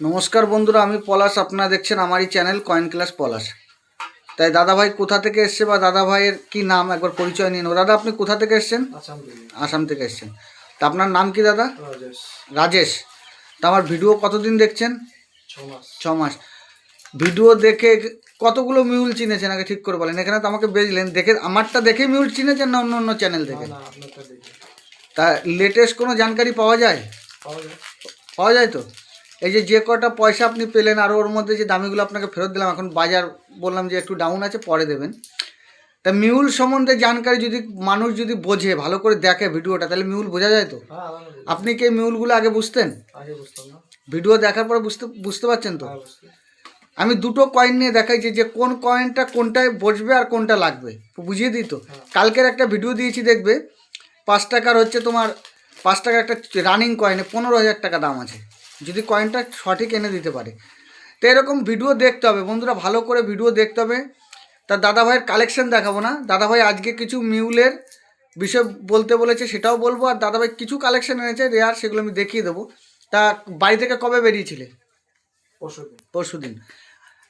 নমস্কার বন্ধুরা আমি পলাশ। আপনারা দেখছেন আমারই চ্যানেল কয়েন ক্লাস পলাশ। তাই দাদাভাই কোথা থেকে এসছে বা দাদাভাইয়ের কি নাম একবার পরিচয় নিয়ে নেব। দাদা আপনি কোথা থেকে এসছেন? আসাম থেকে এসছেন। তা আপনার নাম কি দাদা? রাজেশ। তা আমার ভিডিও কতদিন দেখছেন? ছ মাস। ভিডিও দেখে কতগুলো মিউল চিনেছেন? আগে ঠিক করে বলেন। এখানে তো আমাকে বেজলেন দেখে আমারটা দেখে মিউল চিনেছেন না অন্য অন্য চ্যানেল থেকে তা লেটেস্ট কোনো জানকারি পাওয়া যায়। পাওয়া যায় তো? এই যে যে কটা পয়সা আপনি পেলেন আর ওর মধ্যে যে দামিগুলো আপনাকে ফেরত দিলাম এখন বাজার বললাম যে একটু ডাউন আছে পরে দেবেন। তা মিউল সম্বন্ধে জানকারি যদি মানুষ যদি বোঝে ভালো করে দেখে ভিডিওটা তাহলে মিউল বোঝা যায় তো? হ্যাঁ। আপনি কি মিউলগুলো আগে বুঝতেন? ভিডিও দেখার পরে বুঝতে বুঝতে পারছেন তো? হ্যাঁ আমি দুটো কয়েন নিয়ে দেখাই যে যে কোন কয়েনটা কোনটায় বসবে আর কোনটা লাগবে। বুঝিয়ে দিই তো? কালকের একটা ভিডিও দিয়েছি দেখবে? পাঁচ টাকার হচ্ছে তোমার পাঁচ টাকার একটা রানিং কয়েনে পনেরো হাজার টাকা দাম আছে। যদি কয়েনটা সঠিক এনে দিতে পারে। তো এরকম ভিডিও দেখতে হবে। বন্ধুরা ভালো করে ভিডিও দেখতে হবে। তা দাদাভাইয়ের কালেকশন দেখাবো না। দাদাভাই আজকে কিছু মিউলের বিষয় বলতে বলেছে সেটাও বলব। আর দাদাভাই কিছু কালেকশন এনেছে রেয়ার সেগুলো আমি দেখিয়ে দেবো। তা বাড়ি থেকে কবে বেরিয়েছিলে? পরশু দিন পরশু দিন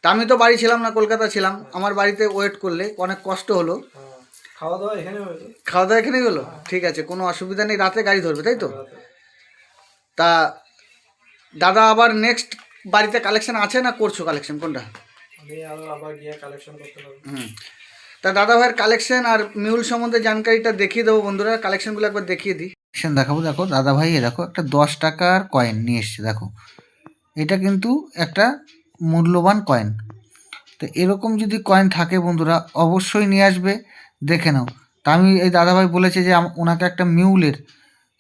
তা আমি তো বাড়ি ছিলাম না কলকাতা ছিলাম। আমার বাড়িতে ওয়েট করলে অনেক কষ্ট হলো। হ্যাঁ। খাওয়া দাওয়া এখানে খাওয়া দাওয়া এখানেই হলো? ঠিক আছে কোনো অসুবিধা নেই। রাতে গাড়ি ধরবে তাই তো? তা দাদা আবার নেক্সট বাড়িতে কালেকশন আছে না করছ কালেকশন কোনটা? আমি আবার গিয়ে কালেকশন করতে হুম। তা দাদা ভাইয়ের কালেকশন আর মিউল সম্বন্ধে জানকারিটা দেখিয়ে দেবো বন্ধুরা। কালেকশনগুলো একবার দেখিয়ে দিই। কালেকশন দেখাবো দেখো দাদা ভাই এ দেখো একটা দশ টাকার কয়েন নিয়ে এসছে দেখো। এটা কিন্তু একটা মূল্যবান কয়েন তো এরকম যদি কয়েন থাকে বন্ধুরা অবশ্যই নিয়ে আসবে দেখে নাও। তা আমি এই দাদাভাই বলেছে যে ওনাকে একটা মিউলের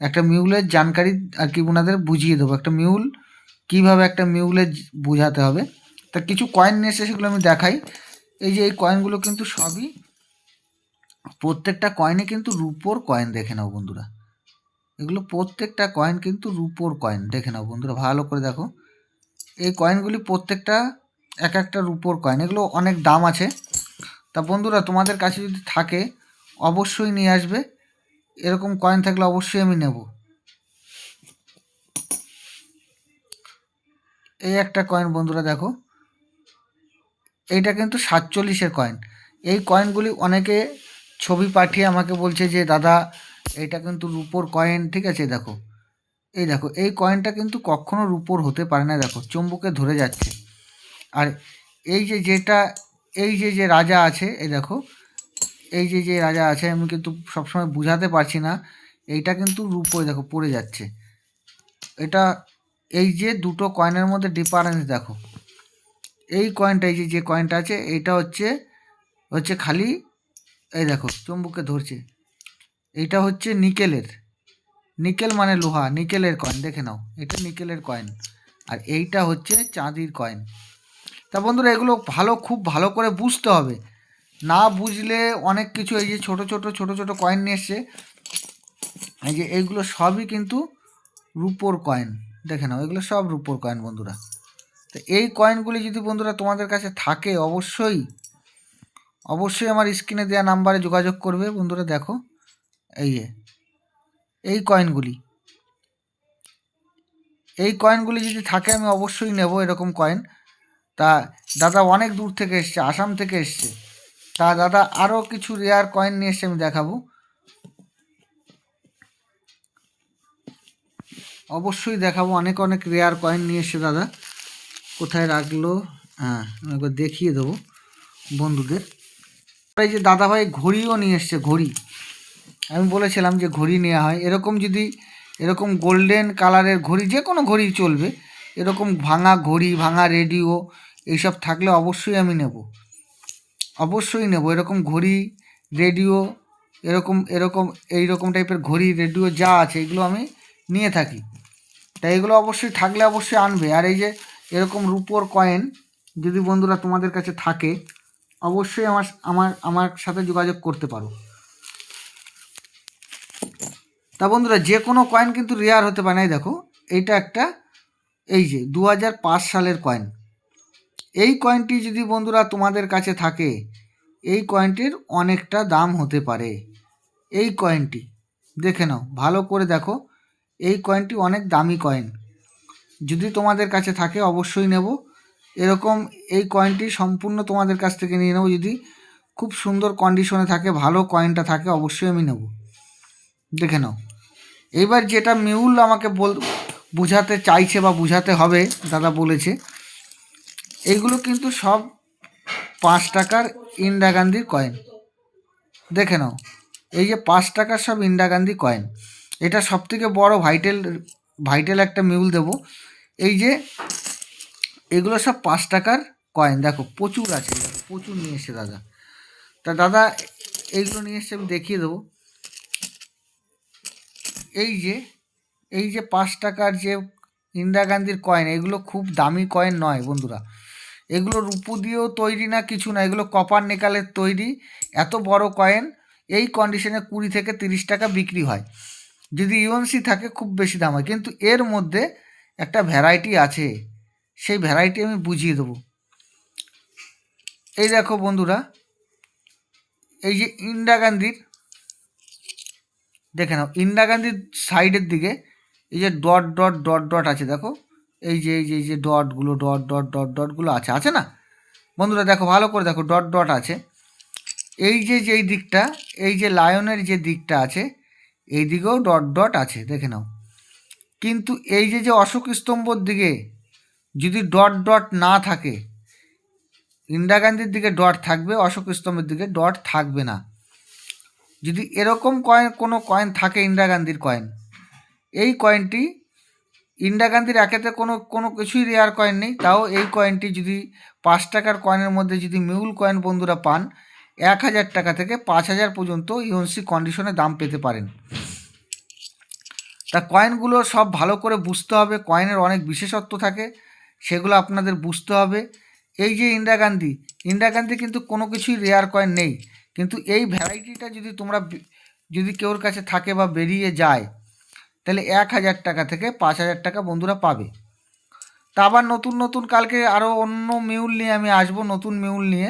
একটা মিউলের জানকারি আর কি ওনাদের বুঝিয়ে দেবো। একটা মিউল কীভাবে একটা মিউলে বোঝাতে হবে। তা কিছু কয়েন নিয়ে এসে সেগুলো আমি দেখাই। এই যে এই কয়েনগুলো কিন্তু সবই, প্রত্যেকটা কয়েনে কিন্তু রুপোর কয়েন দেখে নাও বন্ধুরা। এগুলো প্রত্যেকটা কয়েন কিন্তু রুপোর কয়েন দেখে নাও বন্ধুরা, ভালো করে দেখো। এই কয়েনগুলি প্রত্যেকটা এক একটা রুপোর কয়েন এগুলো অনেক দাম আছে। তা বন্ধুরা, তোমাদের কাছে যদি থাকে, অবশ্যই নিয়ে আসবে। এরকম কয়েন থাকলে অবশ্যই আমি নেব। এই একটা কয়েন বন্ধুরা দেখো। এইটা কিন্তু সাতচল্লিশের কয়েন এই কয়েনগুলি অনেকে ছবি পাঠিয়ে আমাকে বলছে যে, দাদা এটা কিন্তু রুপোর কয়েন ঠিক আছে, দেখো। এই দেখো, এই কয়েনটা কিন্তু কখনো রুপোর হতে পারে না, দেখো, চুম্বুকে ধরে যাচ্ছে। আর এই যে যেটা, এই যে যে রাজা আছে, এই দেখো এই যে যে রাজা আছে, আমি কিন্তু সবসময় বুঝাতে পারছি না। এইটা কিন্তু রূপোয় দেখো, পড়ে যাচ্ছে। এটা, এই যে দুটো কয়েনের মধ্যে ডিফারেন্স দেখো। এই কয়েনটা এই যে যে কয়েনটা আছে, এইটা হচ্ছে হচ্ছে খালি, এই দেখো চুম্বুকে ধরছে। এইটা হচ্ছে নিকেলের নিকেল মানে লোহা নিকেলের কয়েন দেখে নাও, এটা নিকেলের কয়েন আর এইটা হচ্ছে চাঁদির কয়েন তা বন্ধুরা, এগুলো ভালো, খুব ভালো করে বুঝতে হবে। না বুঝলে অনেক কিছু, এই যে ছোট ছোট ছোট ছোট কয়েন নিয়ে এসছে। এই যে এইগুলো সবই কিন্তু রুপোর কয়েন দেখে নাও, এগুলো সব রুপোর কয়েন বন্ধুরা। তো এই কয়েনগুলি যদি বন্ধুরা তোমাদের কাছে থাকে, অবশ্যই অবশ্যই আমার স্ক্রিনে দেওয়া নাম্বারে যোগাযোগ করবে। বন্ধুরা দেখো, এই এই কয়েনগুলি এই কয়েনগুলি যদি থাকে, আমি অবশ্যই নেব এরকম কয়েন তা দাদা অনেক দূর থেকে এসছে, আসাম থেকে এসছে। তা দাদা আরও কিছু রেয়ার কয়েন নিয়ে এসছে আমি দেখাবো। অবশ্যই দেখাবো, অনেক অনেক রেয়ার কয়েন নিয়ে এসছে দাদা। কোথায় রাখল? হ্যাঁ একবার দেখিয়ে দেবো বন্ধুদের। এই যে দাদাভাই ঘড়িও নিয়ে এসছে, ঘড়ি। আমি বলেছিলাম যে ঘড়ি নেওয়া হয়। এরকম যদি, এরকম গোল্ডেন কালারের ঘড়ি, যে কোনো ঘড়ি চলবে, এরকম ভাঙা ঘড়ি, ভাঙা রেডিও এইসব থাকলে অবশ্যই আমি নেব। অবশ্যই নেব। এরকম ঘড়ি রেডিও এরকম এরকম, এই রকম টাইপের ঘড়ি রেডিও যা আছে, এগুলো আমি নিয়ে থাকি। তাই এগুলো অবশ্যই থাকলে অবশ্যই আনবে। আর এই যে এরকম রুপোর কয়েন যদি বন্ধুরা তোমাদের কাছে থাকে, অবশ্যই আমার আমার আমার সাথে যোগাযোগ করতে পারো। তা বন্ধুরা, যে কোনো কয়েন কিন্তু রেয়ার হতে পারে না। দেখো, এইটা একটা, এই যে দু সালের কয়েন এই কয়েনটি যদি বন্ধুরা তোমাদের কাছে থাকে, এই কয়েনটির অনেকটা দাম হতে পারে। এই কয়েনটি দেখে নাও, ভালো করে দেখো, এই কয়েনটি অনেক দামি কয়েন যদি তোমাদের কাছে থাকে, অবশ্যই নেব। এরকম এই কয়েনটি সম্পূর্ণ তোমাদের কাছ থেকে নিয়ে নেব। যদি খুব সুন্দর কন্ডিশনে থাকে, ভালো কয়েনটা থাকে, অবশ্যই আমি নেব। দেখে নাও এইবার যেটা মিউল আমাকে বল, বোঝাতে চাইছে বা বোঝাতে হবে, দাদা বলেছে এইগুলো কিন্তু সব পাঁচ টাকার ইন্দিরা গান্ধীর কয়েন দেখে নাও, এই যে পাঁচ টাকার সব ইন্দিরা গান্ধী কয়েন এটা সব থেকে বড় ভাইটেল ভাইটেল একটা মিউল দেব। এই যে এগুলো সব পাঁচ টাকার কয়েন দেখো প্রচুর আছে, প্রচুর নিয়ে এসছে দাদা। তা দাদা এইগুলো নিয়ে এসছে আমি দেখিয়ে দেবো। এই যে এই যে পাঁচ টাকার যে ইন্দিরা গান্ধীর কয়েন এগুলো খুব দামি কয়েন নয় বন্ধুরা। এগুলো রূপো দিয়েও তৈরি না, কিছু না, এগুলো কপার নিকালের তৈরি। এত বড় কয়েন, এই কন্ডিশনে কুড়ি থেকে তিরিশ টাকা বিক্রি হয়। যদি ইউএনসি থাকে, খুব বেশি দাম হয়। কিন্তু এর মধ্যে একটা ভ্যারাইটি আছে। সেই ভ্যারাইটি আমি বুঝিয়ে দেবো। এই দেখো বন্ধুরা, এই যে ইন্দিরা গান্ধীর, দেখে নাও, ইন্দিরা গান্ধীর সাইডের দিকে এই যে ডট ডট ডট ডট আছে, দেখো। এই যে এই যে এই যে ডটগুলো ডট ডট ডট ডটগুলো আছে আছে না? বন্ধুরা দেখো, ভালো করে দেখো ডট ডট আছে। এই যে, যেই দিকটা, এই যে লায়নের যে দিকটা আছে, এই দিকেও ডট ডট আছে, দেখে নাও। কিন্তু এই যে যে অশোক স্তম্ভর দিকে যদি ডট ডট না থাকে, ইন্দিরা গান্ধীর দিকে ডট থাকবে, অশোক স্তম্ভের দিকে ডট থাকবে না। যদি এরকম কয়েন কোনো কয়েন থাকে ইন্দিরা গান্ধীর কয়েন এই কয়েনটি ইন্দিরা গান্ধীর একেতে কোনো কোনো কিছুই রেয়ার কয়েন নেই। তাও এই কয়েনটি যদি পাঁচ টাকার কয়েনের মধ্যে যদি মিউল কয়েন বন্ধুরা পান, এক হাজার টাকা থেকে পাঁচ হাজার পর্যন্ত ইউএনসি কন্ডিশনে দাম পেতে পারেন। তা কয়েনগুলো সব ভালো করে বুঝতে হবে কয়েনের অনেক বিশেষত্ব থাকে, সেগুলো আপনাদের বুঝতে হবে। এই যে ইন্দিরা গান্ধী ইন্দিরা গান্ধী কিন্তু কোনো কিছুই রেয়ার কয়েন নেই। কিন্তু এই ভ্যারাইটিটা যদি তোমরা যদি কেউর কাছে থাকে বা বেরিয়ে যায় তাহলে এক হাজার টাকা থেকে পাঁচ হাজার টাকা বন্ধুরা পাবে। তা আবার নতুন নতুন কালকে আরও অন্য মিউল নিয়ে আমি আসব, নতুন মিউল নিয়ে।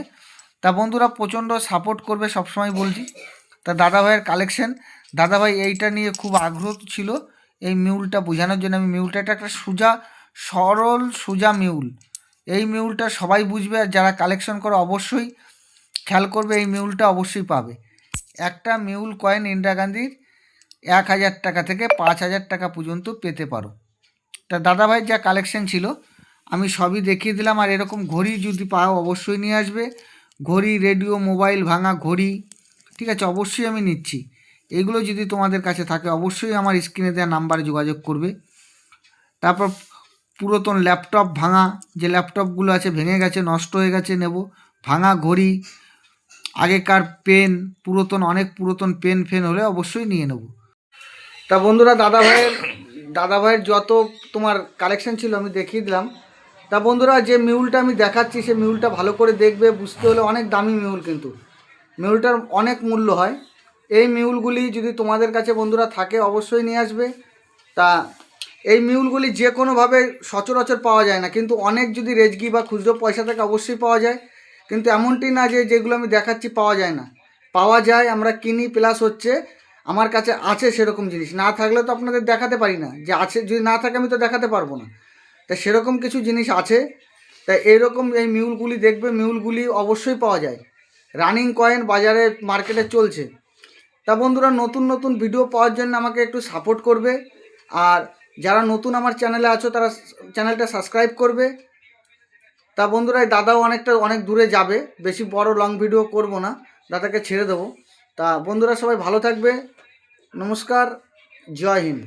তা বন্ধুরা প্রচণ্ড সাপোর্ট করবে সবসময় বলছি। তা দাদাভাইয়ের কালেকশন দাদা ভাই এইটা নিয়ে খুব আগ্রহ ছিল এই মিউলটা বোঝানোর জন্য। আমি মিউলটা এটা একটা সোজা, সরল সোজা মিউল এই মিউলটা সবাই বুঝবে আর যারা কালেকশন করে অবশ্যই খেয়াল করবে, এই মিউলটা অবশ্যই পাবে। একটা মিউল কয়েন ইন্দিরা গান্ধীর এক হাজার টাকা থেকে পাঁচ হাজার টাকা পর্যন্ত পেতে পারো। তা দাদাভাইয়ের যা কালেকশন ছিল, আমি সবই দেখিয়ে দিলাম আর এরকম ঘড়ি যদি পাও অবশ্যই নিয়ে আসবে। ঘড়ি রেডিও মোবাইল ভাঙা ঘড়ি, ঠিক আছে, অবশ্যই আমি নিচ্ছি। এগুলো যদি তোমাদের কাছে থাকে, অবশ্যই আমার স্ক্রিনে দেওয়া নাম্বারে যোগাযোগ করবে। তারপর পুরাতন ল্যাপটপ ভাঙা, যে ল্যাপটপগুলো আছে ভেঙে গেছে, নষ্ট হয়ে গেছে, নেব। ভাঙা ঘড়ি, আগেকার পেন পুরাতন, অনেক পুরাতন পেন ফেন হলে অবশ্যই নিয়ে নেব। তা বন্ধুরা দাদা ভাইয়ের দাদা ভাইয়ের যত তোমার কালেকশন ছিল আমি দেখিয়ে দিলাম। তা বন্ধুরা, যে মিউলটা আমি দেখাচ্ছি, সে মিউলটা ভালো করে দেখবে, বুঝতে হলে অনেক দামি মিউল কিন্তু। মিউলটার অনেক মূল্য হয়। এই মিউলগুলি যদি তোমাদের কাছে বন্ধুরা থাকে, অবশ্যই নিয়ে আসবে। তা এই মিউলগুলি যে কোনোভাবে সচরাচর পাওয়া যায় না, কিন্তু অনেক যদি রেজগি বা খুচরো পয়সা থাকে, অবশ্যই পাওয়া যায়। কিন্তু এমনটি না যে যেগুলো আমি দেখাচ্ছি পাওয়া যায় না। পাওয়া যায়, আমরা কিনি প্লাস হচ্ছে আমার কাছে আছে সেরকম জিনিস। না থাকলে তো আপনাদের দেখাতে পারি না। যে আছে, যদি না থাকে আমি তো দেখাতে পারব না। তা সেরকম কিছু জিনিস আছে। তা এইরকম এই মিউলগুলি দেখবে, মিউলগুলি অবশ্যই পাওয়া যায়। রানিং কয়েন বাজারে মার্কেটে চলছে। তা বন্ধুরা, নতুন নতুন ভিডিও পাওয়ার জন্য আমাকে একটু সাপোর্ট করবে। আর যারা নতুন আমার চ্যানেলে আছো, তারা চ্যানেলটা সাবস্ক্রাইব করবে। তা বন্ধুরা, এই দাদাও অনেকটা, অনেক দূরে যাবে। বেশি বড় লং ভিডিও করব না। দাদাকে ছেড়ে দেবো। তা বন্ধুরা, সবাই ভালো থাকবে। নমস্কার জয় হিন্দ